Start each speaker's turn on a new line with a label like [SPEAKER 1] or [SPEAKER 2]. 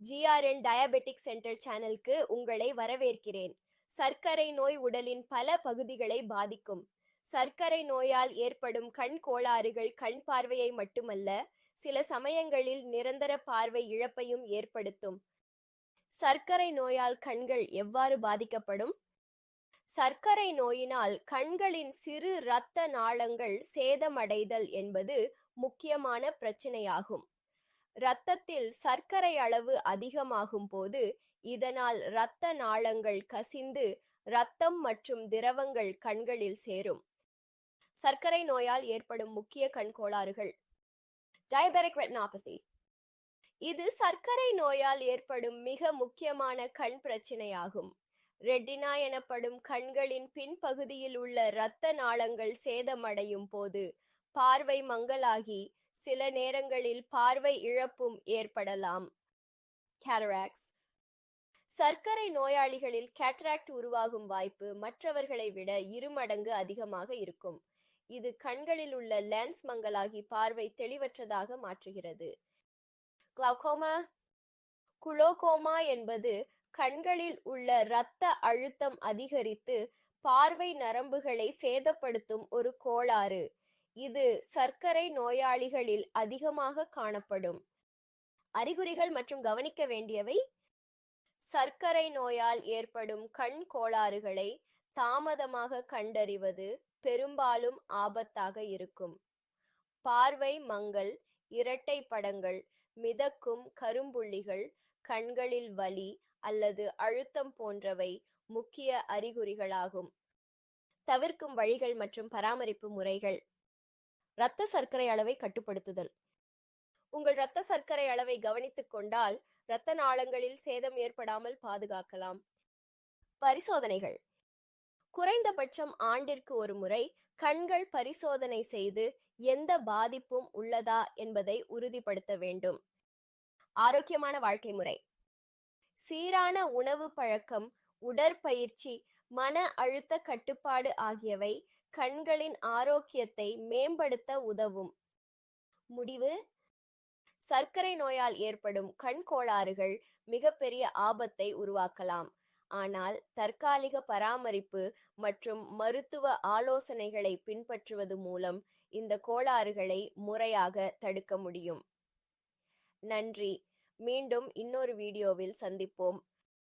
[SPEAKER 1] GRN diabetic centre சேனலுக்கு உங்களை வரவேற்கிறேன். சர்க்கரை நோய் உடலின் பல பகுதிகளை பாதிக்கும். சர்க்கரை நோயால் ஏற்படும் கண் கோளாறுகள் கண் பார்வையை மட்டுமல்ல சில சமயங்களில் நிரந்தர பார்வை இழப்பையும் ஏற்படுத்தும். சர்க்கரை நோயால் கண்கள் எவ்வாறு பாதிக்கப்படும்? சர்க்கரை நோயினால் கண்களின் சிறு இரத்த நாளங்கள் சேதமடைதல் என்பது முக்கியமான பிரச்சினையாகும். இரத்தத்தில் சர்க்கரை அளவு அதிகமாகும் போது இதனால் இரத்த நாளங்கள் கசிந்து இரத்தம் மற்றும் திரவங்கள் கண்களில் சேரும். சர்க்கரை நோயால் ஏற்படும் முக்கிய கண் கோளாறுகள். டயபெரிக் ரெட்னாபதி இது சர்க்கரை நோயால் ஏற்படும் மிக முக்கியமான கண் பிரச்சினையாகும். ரெட்டினா எனப்படும் கண்களின் பின்பகுதியில் உள்ள இரத்த நாளங்கள் சேதமடையும் போது பார்வை மங்கலாகி சில நேரங்களில் பார்வை இழப்பும் ஏற்படலாம். கேட்டராக்ஸ் சர்க்கரை நோயாளிகளில் கேட்டராக்ட் உருவாகும் வாய்ப்பு மற்றவர்களை விட இருமடங்கு அதிகமாக இருக்கும். இது கண்களில் உள்ள லென்ஸ் மங்கலாகி பார்வை தெளிவற்றதாக மாற்றுகிறது. கிளவுகோமா குளோகோமா என்பது கண்களில் உள்ள இரத்த அழுத்தம் அதிகரித்து பார்வை நரம்புகளை சேதப்படுத்தும் ஒரு கோளாறு. இது சர்க்கரை நோயாளிகளில் அதிகமாக காணப்படும். அறிகுறிகள் மற்றும் கவனிக்க வேண்டியவை சர்க்கரை நோயால் ஏற்படும் கண் கோளாறுகளை தாமதமாக கண்டறிவது பெரும்பாலும் ஆபத்தாக இருக்கும். பார்வை மங்கள் இரட்டை படங்கள் மிதக்கும் கரும்புள்ளிகள் கண்களில் வலி அல்லது அழுத்தம் போன்றவை முக்கிய அறிகுறிகளாகும். தவிர்க்கும் வழிகள் மற்றும் பராமரிப்பு முறைகள். இரத்த சர்க்கரை அளவை கட்டுப்படுத்துதல். உங்கள் இரத்த சர்க்கரை அளவை கவனித்துக் கொண்டால் இரத்த நாளங்களில் சேதம் ஏற்படாமல் பாதுகாக்கலாம். பரிசோதனைகள். குறைந்தபட்சம் ஆண்டிற்கு ஒரு முறை கண்கள் பரிசோதனை செய்து எந்த பாதிப்பும் உள்ளதா என்பதை உறுதிப்படுத்த வேண்டும். ஆரோக்கியமான வாழ்க்கை முறை. சீரான உணவு பழக்கம் உடற்பயிற்சி மன அழுத்த கட்டுப்பாடு ஆகியவை கண்களின் ஆரோக்கியத்தை மேம்படுத்த உதவும். முடிவு. சர்க்கரை நோயால் ஏற்படும் கண் கோளாறுகள் மிகப்பெரிய ஆபத்தை உருவாக்கலாம். ஆனால் தற்காலிக பராமரிப்பு மற்றும் மருத்துவ ஆலோசனைகளை பின்பற்றுவது மூலம் இந்த கோளாறுகளை முறையாக தடுக்க முடியும். நன்றி. மீண்டும் இன்னொரு வீடியோவில் சந்திப்போம்.